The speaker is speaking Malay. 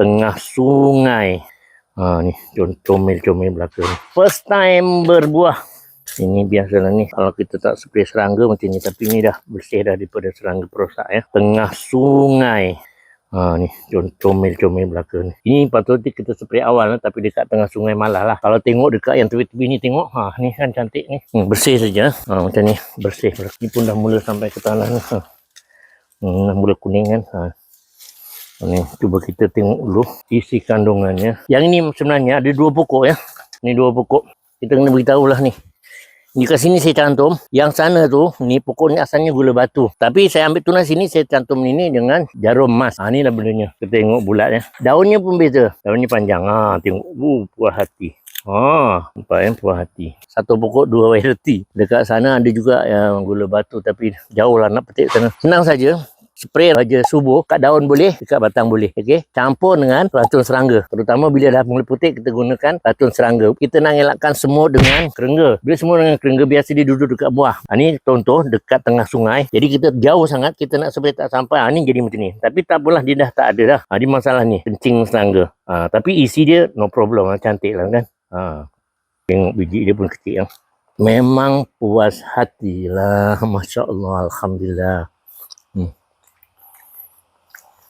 tengah sungai. Ha ni comel-comel belakang. First time berbuah. Ini biasalah ni kalau kita tak spray serangga macam ni tapi ni dah bersih dah daripada serangga perosak ya. Tengah sungai. Ha ni comel-comel belakang ni. Ini patutnya kita spray awal lah, tapi dekat tengah sungai malah lah. Kalau tengok dekat yang tepi-tepi ni tengok ha ni kan cantik ni. Hmm, bersih saja. Ha macam ni bersih. Ni pun dah mula sampai ke tanah ni. Ha. Hmm, dah mula kuning kan. Ha. Ni cuba kita tengok dulu isi kandungannya. Yang ini sebenarnya ada dua pokok ya. Ni dua pokok. Kita kena beritahu lah ni. Di kat sini saya cantum. Yang sana tu, ni pokok ni asalnya gula batu. Tapi saya ambil tunas sini, saya cantum ini dengan jarum emas. Ha, ni lah benarnya. Kita tengok bulat ya. Daunnya pun beza. Daunnya panjang. Ha, tengok. Uh, puas hati. Ha, nampak kan puas hati. Satu pokok dua variety. Dekat sana ada juga yang gula batu tapi jauh lah nak petik sana. Senang saja. Spray aja subuh kat daun boleh, dekat batang boleh. Okey. Campur dengan racun serangga. Terutama bila dah mula putih kita gunakan racun serangga. Kita nak elakkan semut dengan kerengga. Bila semut dengan kerengga biasa dia duduk dekat buah. Ha, ni contoh dekat tengah sungai. Jadi kita jauh sangat kita nak spray tak sampai. Ha, ni jadi macam ni. Tapi tak apalah dia dah tak ada dah. Ha, dia masalah ni kencing serangga. Ha, tapi isi dia no problem lah. Cantik lah kan. Ha. Tengok biji dia pun kecil. Ya. Memang puas hati lah. Masya Allah. Alhamdulillah.